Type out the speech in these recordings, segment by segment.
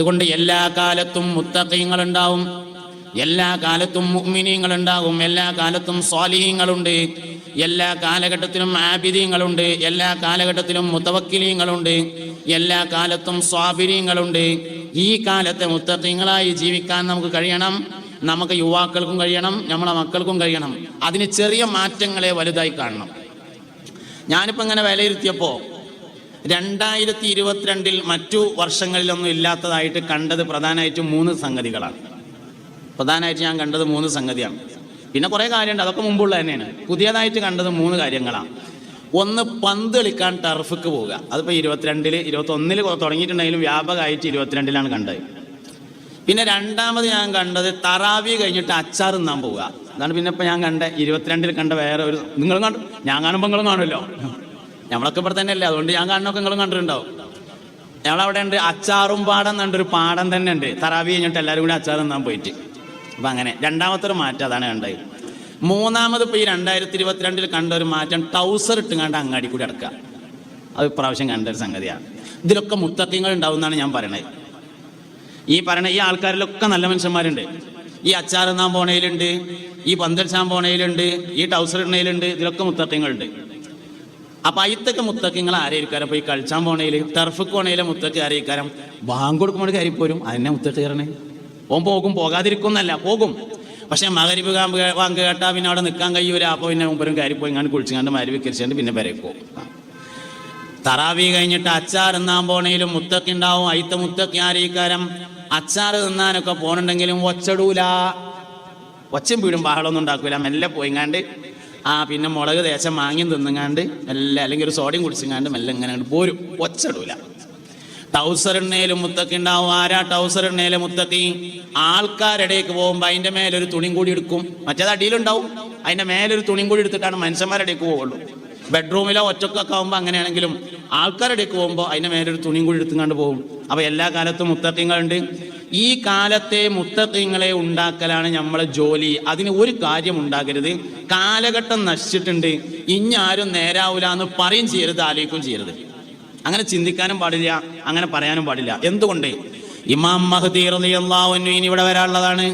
അതുകൊണ്ട് എല്ലാ കാലത്തും മുത്തഖീങ്ങൾ ഉണ്ടാവും എല്ലാ കാലത്തും മുഅ്മിനീങ്ങൾ ഉണ്ടാകും എല്ലാ കാലത്തും സ്വാലിഹീങ്ങളുണ്ട് എല്ലാ കാലഘട്ടത്തിലും ആബിദീങ്ങളുണ്ട് എല്ലാ കാലഘട്ടത്തിലും മുത്തവക്കിലീങ്ങളുണ്ട് എല്ലാ കാലത്തും സ്വാബിരീങ്ങളുണ്ട്. ഈ കാലത്തെ മുത്തഖീങ്ങളായി ജീവിക്കാൻ നമുക്ക് കഴിയണം നമുക്ക് യുവാക്കൾക്കും കഴിയണം നമ്മളെ മക്കൾക്കും കഴിയണം. അതിന് ചെറിയ മാറ്റങ്ങളെ വലുതായി കാണണം. ഞാനിപ്പോൾ ഇങ്ങനെ വിലയിരുത്തിയപ്പോൾ രണ്ടായിരത്തി ഇരുപത്തിരണ്ടിൽ മറ്റു വർഷങ്ങളിലൊന്നും ഇല്ലാത്തതായിട്ട് കണ്ടത് പ്രധാനമായിട്ടും മൂന്ന് സംഗതികളാണ്. പ്രധാനമായിട്ട് ഞാൻ കണ്ടത് മൂന്ന് സംഗതിയാണ്. പിന്നെ കുറേ കാര്യമുണ്ട് അതൊക്കെ മുമ്പുള്ള തന്നെയാണ്. പുതിയതായിട്ട് കണ്ടത് മൂന്ന് കാര്യങ്ങളാണ്. ഒന്ന് പന്ത് കളിക്കാൻ ടർഫിക്ക് പോവുക. അതിപ്പോൾ ഇരുപത്തിരണ്ടിൽ ഇരുപത്തൊന്നിൽ തുടങ്ങിയിട്ടുണ്ടെങ്കിലും വ്യാപകമായിട്ട് ഇരുപത്തിരണ്ടിലാണ് കണ്ടത്. പിന്നെ രണ്ടാമത് ഞാൻ കണ്ടത് തറാവി കഴിഞ്ഞിട്ട് അച്ചാർ തിന്നാൻ പോവുക. അതാണ് പിന്നെ ഇപ്പം ഞാൻ കണ്ട ഇരുപത്തിരണ്ടിൽ കണ്ട വേറെ ഒരു നിങ്ങളും കണ്ടു ഞാൻ കാണുമ്പോൾ നിങ്ങളും കാണുമല്ലോ. നമ്മളൊക്കെ ഇവിടെ തന്നെ അല്ലേ അതുകൊണ്ട് ഞാൻ കാണുന്നൊക്കെ നിങ്ങളും കണ്ടിട്ടുണ്ടാവും. ഞങ്ങളവിടെ ഉണ്ട് അച്ചാറും പാടം എന്നൊരു പാടം തന്നെ ഉണ്ട് തറാവി കഴിഞ്ഞിട്ട് എല്ലാവരും കൂടി അച്ചാർ തിന്നാൻ പോയിട്ട്. അപ്പം അങ്ങനെ രണ്ടാമത്തെ ഒരു മാറ്റം അതാണ് കണ്ടത്. മൂന്നാമത് ഇപ്പോൾ ഈ രണ്ടായിരത്തി ഇരുപത്തിരണ്ടിൽ കണ്ട ഒരു മാറ്റം ടൗസർ കണ്ട അങ്ങാടി കൂടി അടക്കുക അത് ഇപ്രാവശ്യം കണ്ട ഒരു സംഗതിയാണ്. ഇതിലൊക്കെ മുത്തക്കിങ്ങൾ ഉണ്ടാവും എന്നാണ് ഞാൻ പറയണത്. ഈ പറയണ ഈ ആൾക്കാരിലൊക്കെ നല്ല മനുഷ്യന്മാരുണ്ട്. ഈ അച്ചാർ തിന്നാൻ പോണയിലുണ്ട് ഈ പന്തൽ ചാൻ പോണയിലുണ്ട് ഈ ടൗസർ ഇടണയിലുണ്ട് ഇതിലൊക്കെ മുത്തക്കിങ്ങളുണ്ട്. അപ്പൊ അയിത്തൊക്കെ മുത്തക്കിങ്ങൾ ആരെയിരിക്കാരം ഈ കളിച്ചാൻ പോണേൽ ടർഫക്ക് പോണേലെ മുത്തക്ക് ആരെയിരിക്കാരം ബാങ്ക് കൊടുക്കുമ്പോൾ കയറി പോരും. അതിനെ മുത്തക്ക് കയറണേ. ഓൻ പോകും. പോകാതിരിക്കുന്നല്ല പോകും. പക്ഷെ മകരിബ് കാമ്പ് വാങ്ക് കേട്ടാ പിന്നെ അവിടെ നിൽക്കാൻ കഴിയൂല. അപ്പൊ പിന്നെ മുമ്പരും കയറി പോയി ഇങ്ങനെ കുളിച്ചുകൊണ്ട് മരുവ് വിക്കരിച്ചുകൊണ്ട് പിന്നെ വരെ പോകും തറാവി കഴിഞ്ഞിട്ട് അച്ചാർ തിന്നാൻ പോണേലും മുത്തക്ക് ഉണ്ടാവും അയിത്ത മുത്തക്ക് ആരെയിരിക്കാരം അച്ചാർ തിന്നാനൊക്കെ പോണുണ്ടെങ്കിലും ഒച്ചടൂല. ഒച്ചയും വീടും ബഹളമൊന്നും ഉണ്ടാക്കൂല. മെല്ലെ പോയിങ്ങാണ്ട് ആ പിന്നെ മുളക് തേച്ച വാങ്ങി തിന്നുങ്ങാണ്ട് മെല്ലെ അല്ലെങ്കിൽ ഒരു സോഡിയം കുടിച്ചുങ്ങാണ്ട് മെല്ലെ ഇങ്ങനെ പോരും. ഒച്ചടൂല ടൗസർ എണ്ണയിലും മുത്തക്കി ഉണ്ടാവും. ആരാ ടൗസർ എണ്ണയിലെ മുത്തക്കി? ആൾക്കാരുടെയൊക്കെ പോകുമ്പോൾ അതിന്റെ മേലൊരു തുണിയും കൂടി എടുക്കും. മറ്റേത് അടിയിലുണ്ടാവും. അതിന്റെ മേലൊരു തുണിയും കൂടി എടുത്തിട്ടാണ് മനുഷ്യന്മാരുടെ പോകുള്ളൂ ബെഡ്റൂമിലോ ഒറ്റക്കൊക്കെ ആകുമ്പോൾ അങ്ങനെയാണെങ്കിലും ആൾക്കാരുടെ ഒക്കെ പോകുമ്പോൾ മേലെ മേലൊരു തുണിയും കൂടി എടുത്തുകൊണ്ട് പോകും അപ്പോൾ എല്ലാ കാലത്തും മുത്തക്കിങ്ങളുണ്ട്. ഈ കാലത്തെ മുത്തക്കിങ്ങളെ ഉണ്ടാക്കലാണ് നമ്മളെ ജോലി. അതിന് ഒരു കാര്യം ഉണ്ടാകരുത്. കാലഘട്ടം നശിച്ചിട്ടുണ്ട്. ഇനി ആരും നേരാവില്ല എന്ന് പറയും ചെയ്യരുത് ആലോചിക്കുകയും ചെയ്യരുത്. അങ്ങനെ ചിന്തിക്കാനും പാടില്ല അങ്ങനെ പറയാനും പാടില്ല. എന്തുകൊണ്ട്? ഇമാം മഹദി ഇനി ഇവിടെ വരാനുള്ളതാണ്.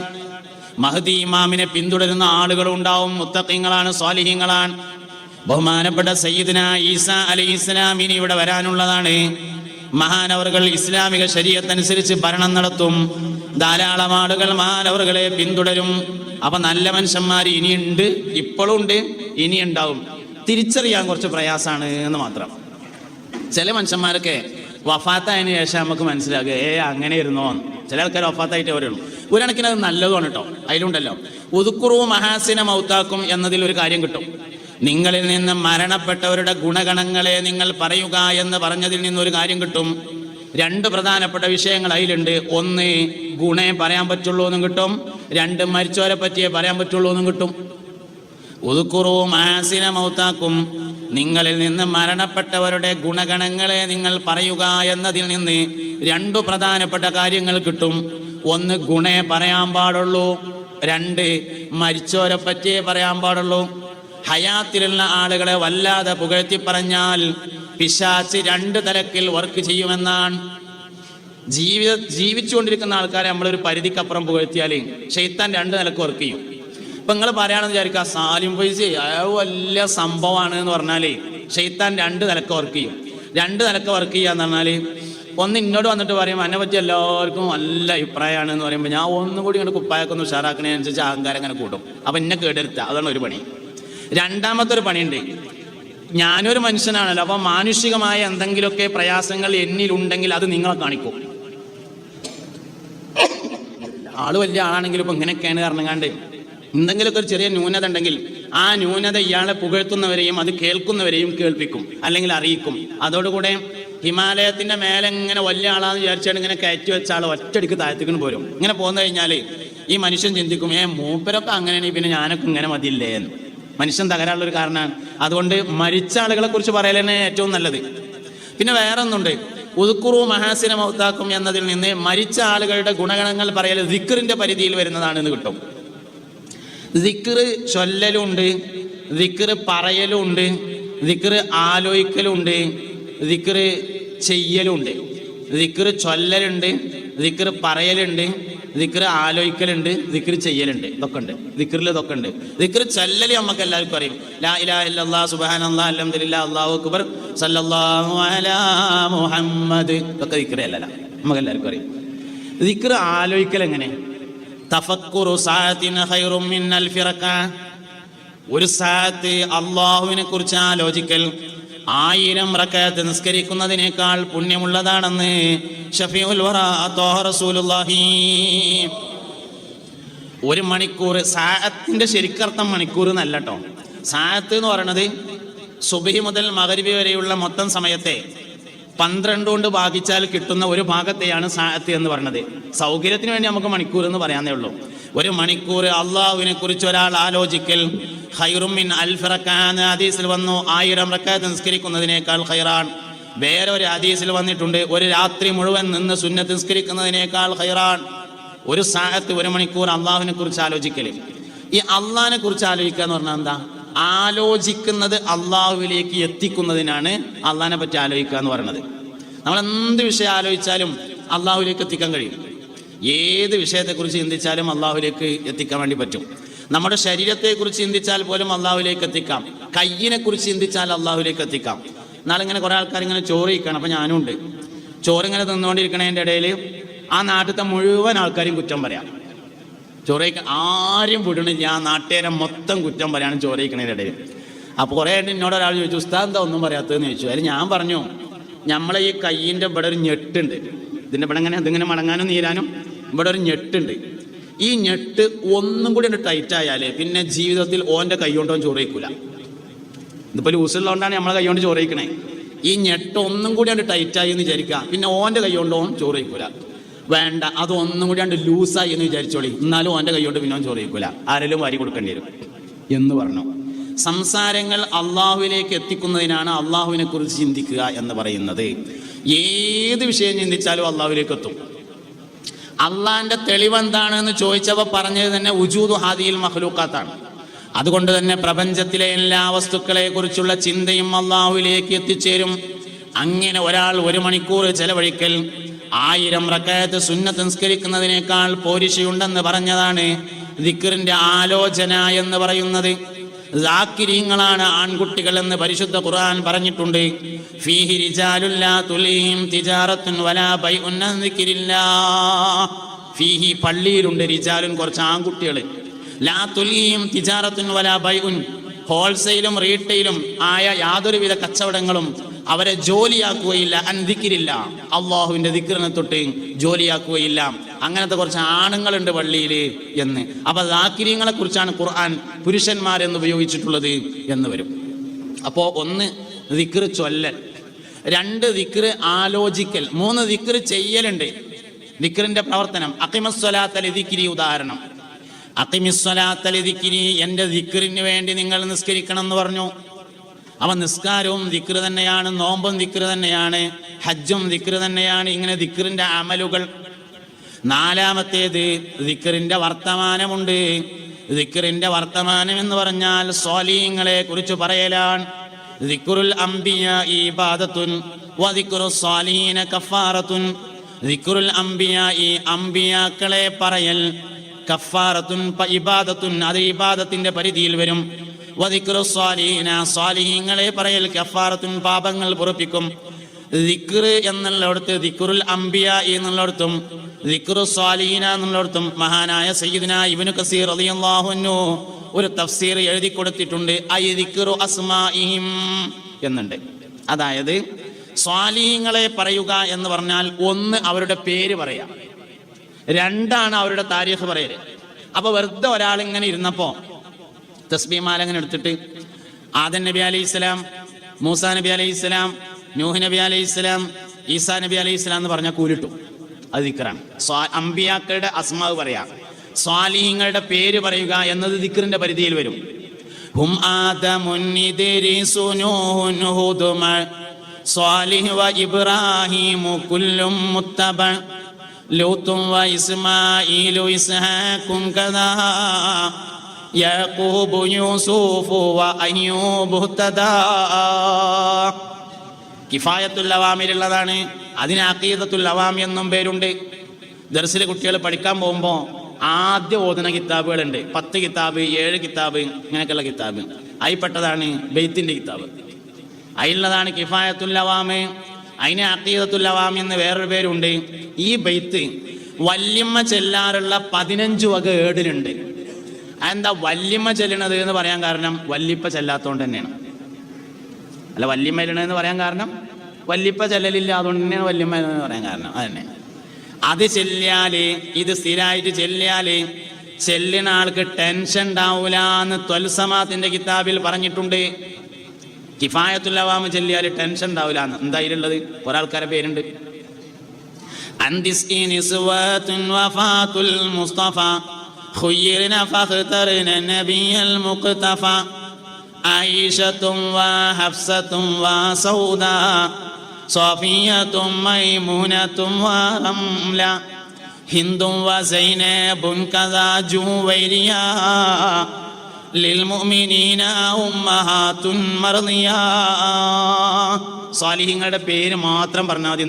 മഹദി ഇമാമിനെ പിന്തുടരുന്ന ആളുകൾ ഉണ്ടാവും മുത്തക്കിങ്ങളാണ് സ്വാലിഹീങ്ങളാണ് ബഹുമാനപ്പെട്ട സയ്യിദ്ന ഈസ അലി ഇസ്ലാം ഇനി ഇവിടെ വരാനുള്ളതാണ്. മഹാനവറുകൾ ഇസ്ലാമിക ശരീരത്തനുസരിച്ച് ഭരണം നടത്തും. ധാരാളം ആളുകൾ മഹാനവറുകളെ പിന്തുടരും. അപ്പൊ നല്ല മനുഷ്യന്മാർ ഇനിയുണ്ട് ഇപ്പോഴും ഉണ്ട് ഇനി ഉണ്ടാവും തിരിച്ചറിയാൻ കുറച്ച് പ്രയാസമാണ് എന്ന് മാത്രം. ചില മനുഷ്യന്മാരൊക്കെ വഫാത്തായതിനു ശേഷം നമുക്ക് മനസ്സിലാകുക ഏ അങ്ങനെ ഇരുന്നോ ചില ആൾക്കാർ വഫാത്തായിട്ട് വരുള്ളൂ. ഒരു കണക്കിന് അത് നല്ലതാണ് കേട്ടോ. അതിലുണ്ടല്ലോ. ഉദുക്കുറു മഹാസിന മൗത്താക്കും എന്നതിൽ ഒരു കാര്യം കിട്ടും. നിങ്ങളിൽ നിന്ന് മരണപ്പെട്ടവരുടെ ഗുണഗണങ്ങളെ നിങ്ങൾ പറയുക എന്ന് പറഞ്ഞതിൽ നിന്ന് ഒരു കാര്യം കിട്ടും. രണ്ട് പ്രധാനപ്പെട്ട വിഷയങ്ങൾ അതിലുണ്ട്. ഒന്ന് ഗുണേ പറയാൻ പറ്റുള്ളൂ എന്നും കിട്ടും. രണ്ട് മരിച്ചവരെ പറ്റിയേ പറയാൻ പറ്റുള്ളൂ എന്നും കിട്ടും. ഒതുക്കുറവും ആസിന മൗത്താക്കും. നിങ്ങളിൽ നിന്ന് മരണപ്പെട്ടവരുടെ ഗുണഗണങ്ങളെ നിങ്ങൾ പറയുക എന്നതിൽ നിന്ന് രണ്ടു പ്രധാനപ്പെട്ട കാര്യങ്ങൾ കിട്ടും. ഒന്ന് ഗുണേ പറയാൻ പാടുള്ളൂ. രണ്ട് മരിച്ചവരെ പറ്റിയേ പറയാൻ പാടുള്ളൂ. ഹയാത്തിലുള്ള ആളുകളെ വല്ലാതെ പുകഴ്ത്തി പറഞ്ഞാൽ പിശാച്ച് രണ്ട് തലക്കിൽ വർക്ക് ചെയ്യുമെന്നാണ്. ജീവിത ജീവിച്ചുകൊണ്ടിരിക്കുന്ന ആൾക്കാരെ നമ്മളൊരു പരിധിക്കപ്പുറം പുകഴ്ത്തിയാൽ ഷെയ്ത്താൻ രണ്ട് നിലയ്ക്ക് വർക്ക് ചെയ്യും. ഇപ്പൊ നിങ്ങൾ പറയുകയാണെന്ന് വിചാരിക്കുക സാലിം ഫൈസ് വലിയ സംഭവമാണ് എന്ന് പറഞ്ഞാലേ ഷെയ്ത്താൻ രണ്ട് നിലയ്ക്ക് വർക്ക് ചെയ്യും. രണ്ട് നിലയ്ക്ക് വർക്ക് ചെയ്യാന്ന് പറഞ്ഞാൽ ഒന്ന് ഇന്നോട് വന്നിട്ട് പറയും എന്നെ പറ്റി എല്ലാവർക്കും നല്ല അഭിപ്രായമാണ് എന്ന് പറയുമ്പോൾ ഞാൻ ഒന്നും കൂടി ഇങ്ങനെ കുപ്പായൊക്കെ ഒന്ന് ഉഷാറാക്കണേ അനുസരിച്ച് അഹങ്കാരം അങ്ങനെ കൂട്ടും. അപ്പൊ എന്നെ കേടെടുത്ത. അതാണ് ഒരു പണി. രണ്ടാമത്തെ ഒരു പണിയുണ്ട്. ഞാനൊരു മനുഷ്യനാണല്ലോ അപ്പൊ മാനുഷികമായ എന്തെങ്കിലുമൊക്കെ പ്രയാസങ്ങൾ എന്നിലുണ്ടെങ്കിൽ അത് നിങ്ങളെ കാണിക്കും. ആൾ വലിയ ആളാണെങ്കിലും ഇപ്പൊ ഇങ്ങനെയൊക്കെയാണ് കാരണങ്ങാണ്ട് എന്തെങ്കിലുമൊക്കെ ഒരു ചെറിയ ന്യൂനത ഉണ്ടെങ്കിൽ ആ ന്യൂനത ഇയാളെ പുകഴ്ത്തുന്നവരെയും അത് കേൾക്കുന്നവരെയും കേൾപ്പിക്കും അല്ലെങ്കിൽ അറിയിക്കും. അതോടുകൂടെ ഹിമാലയത്തിന്റെ മേലെ ഇങ്ങനെ വലിയ ആളാന്ന് വിചാരിച്ചാണ് ഇങ്ങനെ കയറ്റി വെച്ച ആൾ ഒറ്റടിക്ക് താഴത്തേക്കിന് പോരും. ഇങ്ങനെ പോന്നു കഴിഞ്ഞാൽ ഈ മനുഷ്യൻ ചിന്തിക്കും ഏ മൂപ്പരൊക്കെ അങ്ങനെയാണെങ്കിൽ പിന്നെ ഞാനൊക്കെ ഇങ്ങനെ മതിയില്ലേ എന്ന് മനുഷ്യൻ തകരാനുള്ള ഒരു കാരണമാണ്. അതുകൊണ്ട് മരിച്ച ആളുകളെ കുറിച്ച് പറയലന്നെ ഏറ്റവും നല്ലത്. പിന്നെ വേറെ ഒന്നുണ്ട് ഉദുക്കുറു മഹാസിന മൗത്താക്കും എന്നതിൽ നിന്ന് മരിച്ച ആളുകളുടെ ഗുണഗണങ്ങൾ പറയൽ ദിക്കറിന്റെ പരിധിയിൽ വരുന്നതാണെന്ന് കിട്ടും. ദിക്കറ് ചൊല്ലലുണ്ട് ദിക്കറ് പറയലുണ്ട് ദിക്കറ് ആലോചിക്കലുണ്ട് ദിക്കറ് ചെയ്യലുണ്ട്. ദിക്കറ് ചൊല്ലലുണ്ട് ദിക്കറ് പറയലുണ്ട് ദിക്ർ ആലോചിക്കലുണ്ട് ദിക്ർ ചെയ്യലുണ്ട്. ഇതൊക്കെ ഉണ്ട് ദിക്റിൽ ഇതൊക്കെ ഉണ്ട് ദിക്ർ ചൊല്ലല് നമുക്ക് എല്ലാവർക്കും അറിയും. ലാ ഇലാഹ ഇല്ലല്ലാഹ് സുബ്ഹാനല്ലാഹ് അൽഹംദുലില്ലാഹ് അല്ലാഹു അക്ബർ സല്ലല്ലാഹു മുഹമ്മദ്. ഇതൊക്കെ ദിക്ർ അല്ലല്ല. നമുക്ക് എല്ലാവർക്കും അറിയും. ദിക്ർ ആലോചിക്കൽ എങ്ങനെ? തഫക്കുറു സാഅത്തിന ഖൈറും ഒരു സാത്ത് അള്ളാഹുവിനെ കുറിച്ച് ആലോചിക്കൽ. ആയിരം റക്കയത്ത് നിസ്കരിക്കുന്നതിനേക്കാൾ പുണ്യമുള്ളതാണെന്ന് ഷഫീഉൽ ഒരു മണിക്കൂർ സാഹത്തിന്റെ ശരിക്കർത്ഥം മണിക്കൂർ എന്നല്ല കേട്ടോ സാഹത്ത് എന്ന് പറയണത് സുബഹി മുതൽ മകരിബി വരെയുള്ള മൊത്തം സമയത്തെ പന്ത്രണ്ട് കൊണ്ട് ഭാഗിച്ചാൽ കിട്ടുന്ന ഒരു ഭാഗത്തെയാണ് സാഹത്ത് എന്ന് പറയുന്നത് സൗകര്യത്തിന് വേണ്ടി നമുക്ക് മണിക്കൂർ എന്ന് പറയാന്നേ ഉള്ളൂ. ഒരു മണിക്കൂർ അള്ളാഹുവിനെ കുറിച്ച് ഒരാൾ ആലോചിക്കൽ. ഹൈറുമിൻ അൽഫിറക്കാൻ ഹദീസിൽ വന്നു. ആയിരം റക്കാത്ത് നിസ്കരിക്കുന്നതിനേക്കാൾ ഹൈറാൻ വേറെ ഒരു ഹദീസിൽ വന്നിട്ടുണ്ട്. ഒരു രാത്രി മുഴുവൻ നിന്ന് സുന്നത്ത് നിസ്കരിക്കുന്നതിനേക്കാൾ ഹൈറാൻ ഒരു സാഹത്ത് ഒരു മണിക്കൂർ അള്ളാഹുവിനെ കുറിച്ച് ആലോചിക്കൽ. ഈ അള്ളാഹിനെ കുറിച്ച് ആലോചിക്കുക എന്ന് പറഞ്ഞാൽ എന്താ? ആലോചിക്കുന്നത് അള്ളാഹുവിലേക്ക് എത്തിക്കുന്നതിനാണ് അള്ളാഹിനെ പറ്റി ആലോചിക്കുക എന്ന് പറയുന്നത് നമ്മൾ എന്ത് വിഷയം ആലോചിച്ചാലും അള്ളാഹുവിലേക്ക് എത്തിക്കാൻ കഴിയും. ഏത് വിഷയത്തെക്കുറിച്ച് ചിന്തിച്ചാലും അള്ളാഹുലേക്ക് എത്തിക്കാൻ വേണ്ടി പറ്റും. നമ്മുടെ ശരീരത്തെക്കുറിച്ച് ചിന്തിച്ചാൽ പോലും അള്ളാഹുലേക്ക് എത്തിക്കാം. കയ്യിനെ കുറിച്ച് ചിന്തിച്ചാൽ അള്ളാഹുലേക്ക് എത്തിക്കാം. എന്നാൽ ഇങ്ങനെ കുറേ ആൾക്കാർ ഇങ്ങനെ ചോറ് ഇരിക്കണം അപ്പം ഞാനും ഉണ്ട്. ചോറിങ്ങനെ തിന്നുകൊണ്ടിരിക്കണതിന്റെ ഇടയിൽ ആ നാട്ടിലത്തെ മുഴുവൻ ആൾക്കാരും കുറ്റം പറയാം. ചോറയ്ക്ക് ആരും വിടണില്ല. ആ നാട്ടുകാരെ മൊത്തം കുറ്റം പറയാണ് ചോറയിക്കണതിന്റെ ഇടയിൽ അപ്പോൾ കുറേ ആയിട്ട് എന്നോട് ഒരാൾ ചോദിച്ചു ഉസ്താദ് എന്താ ഒന്നും പറയാത്തതെന്ന് ചോദിച്ചു. അതിൽ ഞാൻ പറഞ്ഞു നമ്മളെ ഈ കയ്യിന്റെ ഇവിടെ ഒരു ഞെട്ടുണ്ട്. ഇതിന്റെ ഇവിടെ ഇങ്ങനെ ഇതിങ്ങനെ മടങ്ങാനും നീരാനും ഇവിടെ ഒരു ഞെട്ടുണ്ട്. ഈ ഞെട്ട് ഒന്നും കൂടി ഒന്ന് ടൈറ്റ് ആയാലേ പിന്നെ ജീവിതത്തിൽ ഓന്റെ കൈ ചോറയിക്കൂല ഇതിപ്പോൾ ലൂസുള്ളതുകൊണ്ടാണ് നമ്മളെ കൈ കൊണ്ട് ചോറ് വയ്ക്കണേ. ഈ ഞെട്ട് ഒന്നും കൂടി ഉണ്ട് ടൈറ്റായി എന്ന് വിചാരിക്കുക. പിന്നെ ഓന്റെ കൈ ചോറയിക്കൂല വേണ്ട അത് ഒന്നും കൂടി ഉണ്ട് ലൂസായി എന്ന് വിചാരിച്ചോളി. എന്നാലും ഓന്റെ കൈ കൊണ്ട് പിന്നെ ചോറയിക്കൂല ആരെങ്കിലും വാരി കൊടുക്കേണ്ടി വരും. എന്ന് പറഞ്ഞു. സംസാരങ്ങൾ അള്ളാഹുവിലേക്ക് എത്തിക്കുന്നതിനാണ് അള്ളാഹുവിനെ കുറിച്ച് ചിന്തിക്കുക എന്ന് പറയുന്നത്. ഏത് വിഷയം ചിന്തിച്ചാലും അള്ളാഹുവിലേക്ക് എത്തും. അള്ളാന്റെ തെളിവെന്താണ് എന്ന് ചോദിച്ചപ്പോൾ പറഞ്ഞത് തന്നെ ഉജൂദു ഹാദിയിൽ മഹ്ലൂക്കാത്താണ് അതുകൊണ്ട് തന്നെ പ്രപഞ്ചത്തിലെ എല്ലാ വസ്തുക്കളെ കുറിച്ചുള്ള ചിന്തയും അള്ളാഹുവിലേക്ക് എത്തിച്ചേരും. അങ്ങനെ ഒരാൾ ഒരു മണിക്കൂർ ചെലവഴിക്കൽ ആയിരം റക്കായത്ത് സുന്നത്ത് സംസ്കരിക്കുന്നതിനേക്കാൾ പോരിശയുണ്ടെന്ന് പറഞ്ഞതാണ് ദിക്കറിന്റെ ആലോചന എന്ന് പറയുന്നത്. ാണ് ആൺകുട്ടികൾ എന്ന് പരിശുദ്ധ ഖുർആൻ പറഞ്ഞിട്ടുണ്ട്. ഫീഹി റിജാലുല്ലാ തുലീം തിജാറത്തുൻ വലാ ബൈഉൻ അൻ ഫീഹി പള്ളിയിലുണ്ട് റിജാലുൻ കുറച്ച് ആൺകുട്ടികൾ ലാ തുലീം തിജാറത്തുൻ വലാ ബൈഉൻ. ഹോൾസെയിലും റീറ്റെയിലും ആയ യാതൊരുവിധ കച്ചവടങ്ങളും അവരെ ജോലിയാക്കുകയില്ല അൻദിക്കിരില്ല. അള്ളാഹുവിന്റെ ദിക്കറിനെ തൊട്ട് ജോലിയാക്കുകയില്ല. അങ്ങനത്തെ കുറച്ച് ആണുങ്ങളുണ്ട് പള്ളിയിൽ എന്ന്. അപ്പൊ ദാക്കിര്യങ്ങളെ കുറിച്ചാണ് ഖുർആൻ പുരുഷന്മാരെന്ന് ഉപയോഗിച്ചിട്ടുള്ളത് എന്ന് വരും. അപ്പോ ഒന്ന് ദിക്ർ ചൊല്ലൽ രണ്ട് ദിക്ർ ആലോചിക്കൽ മൂന്ന് ദിക്ർ ചെയ്യലുണ്ട്. ദിക്കറിന്റെ പ്രവർത്തനം അക്കിമസ്വലാത്തൽ ദിക്കിരി ഉദാഹരണം. അക്കിമിസ്വലാത്തൽ ദിക്കിരി എന്റെ ദിക്കറിന് വേണ്ടി നിങ്ങൾ നിസ്കരിക്കണം എന്ന് പറഞ്ഞു. അവ നിസ്കാരവും ദിക്ർ തന്നെയാണ് നോമ്പും ദിക്ർ തന്നെയാണ് ഹജ്ജും ദിക്ർ തന്നെയാണ് ഇങ്ങനെ ദിക്റിന്റെ അമലുകൾ. നാലാമത്തേത് ദിക്റിന്റെ വർത്തമാനമുണ്ട്. ദിക്റിന്റെ വർത്തമാനം എന്ന് പറഞ്ഞാൽ സ്വാലീങ്ങളെ കുറിച്ച് പറയലാണ്. ദിക്റുൽ അംബിയ ഈബാദത്തുൻ വദിക്റു സ്വാലീന കഫാറത്തുൻ. ദിക്റുൽ അംബിയ ഈ അംബിയാക്കളെ പറയൽ കഫാറത്തുൻ ഇബാദത്തുൻ അത് ഇബാദത്തിന്റെ പരിധിയിൽ വരും. സ്വാലിഹീങ്ങളെ പറയൽ കഫാറത്തും പാപങ്ങൾ പൊറുപ്പിക്കും. ദിക്ർ എന്നുള്ളിടത്ത് ദിക്റുൽ അംബിയ എന്നുള്ളടത്തും ദിക്റു സ്വാലീന എന്നുള്ളടത്തും മഹാനായ സയ്യിദിന ഇബ്നു കസീർ അൻഹു ഒരു തഫ്സീർ എഴുതി കൊടുത്തിട്ടുണ്ട്. ഐ ദിക്റു അസ്മാഇഹിം എന്നുണ്ട്. അതായത് സ്വാലീങ്ങളെ പറയുക എന്ന് പറഞ്ഞാൽ ഒന്ന് അവരുടെ പേര് പറയാം. രണ്ടാണ് അവരുടെ താരീഖ് പറയൽ. അപ്പൊ വെറുതെ ഒരാൾ ഇങ്ങനെ ഇരുന്നപ്പോ തസ്ബീമാല അങ്ങനെ എടുത്തിട്ട് ആദൻ നബി അലൈഹി ഇസ്ലാം മൂസാ നബി അലൈഹി ഇസ്ലാം നൂഹ് നബി അലൈഹി ഇസ്ലാം ഈസാ നബി അലൈഹി ഇസ്ലാം എന്ന് പറഞ്ഞാൽ കൂലിട്ടു. അത് ദിക്റാണ്. അമ്പിയാക്കളുടെ അസ്മാവ് പറയാം. സ്വാലിഹിങ്ങളുടെ പേര് പറയുക എന്നത് ദിക്കറിന്റെ പരിധിയിൽ വരും. ഹും സ്വാലിഹ് വ ഇബ്രാഹിമു കുല്ലും മുത്തബ ലൂത്തും വ ഇസ്മായിലു ഇസ്ഹാക്കും കദാ. യാക്കൂബു യൂസുഫു കിഫായത്തുൽ അവാമിലുള്ളതാണ്. അതിന് അക്കീദത്തുൽ അവാമി എന്നും പേരുണ്ട്. ദർസിലെ കുട്ടികൾ പഠിക്കാൻ പോകുമ്പോൾ ആദ്യം ഓതുന്ന കിതാബുകളുണ്ട്. പത്ത് കിതാബ് ഏഴ് കിതാബ് ഇങ്ങനെയൊക്കെയുള്ള കിതാബ്. അതിൽപ്പെട്ടതാണ് ബെയ്ത്തിന്റെ കിതാബ്. അതിലുള്ളതാണ് കിഫായത്തുല്ലവാമ് അതിന് അക്കീദത്തുല്ലവാമി എന്ന് വേറൊരു പേരുണ്ട്. ഈ ബെയ്ത്ത് വല്യമ്മ ചെല്ലാറുള്ള പതിനഞ്ച് വക ഏടിലുണ്ട് അതെന്താ വല്യമ്മ ചെല്ലണത് എന്ന് പറയാൻ കാരണം വല്യപ്പ ചെല്ലാത്തോണ്ട് തന്നെയാണ്. അല്ല വല്യമ്മ ചെല്ലണതെന്ന് പറയാൻ കാരണം വല്യപ്പ ചെല്ലലില്ല അതുകൊണ്ട് തന്നെയാണ് വല്യമ്മ എന്ന് പറയാൻ കാരണം. അതന്നെ അത് ചെല്ലിയാൽ ഇത് സ്ഥിരമായിട്ട് ചെല്ലിയാൽ ചെല്ലിന ആൾക്ക് ടെൻഷൻ ഉണ്ടാവൂല എന്ന് ത്വൽസമാത്തിന്റെ കിതാബിൽ പറഞ്ഞിട്ടുണ്ട്. കിഫായത്തുല്ലവാമ ചെല്ലിയാൽ ടെൻഷൻ ഉണ്ടാവില്ല എന്ന്. എന്തായാലുള്ളത് ഒരാൾക്കാരെ പേരുണ്ട്. അന്തിസ്കി നിസ്വത്തുൻ വഫാത്തുൽ മുസ്തഫ. خيرنا فاخترنا النبي المقتفى عائشة وحفصة وسودا صفية ميمونة ورملة هند وزينب كذا جويريا للمؤمنين أمهات مرضيا സാലിഹിങ്ങളുടെ പേര് മാത്രം പറഞ്ഞാൽ മതി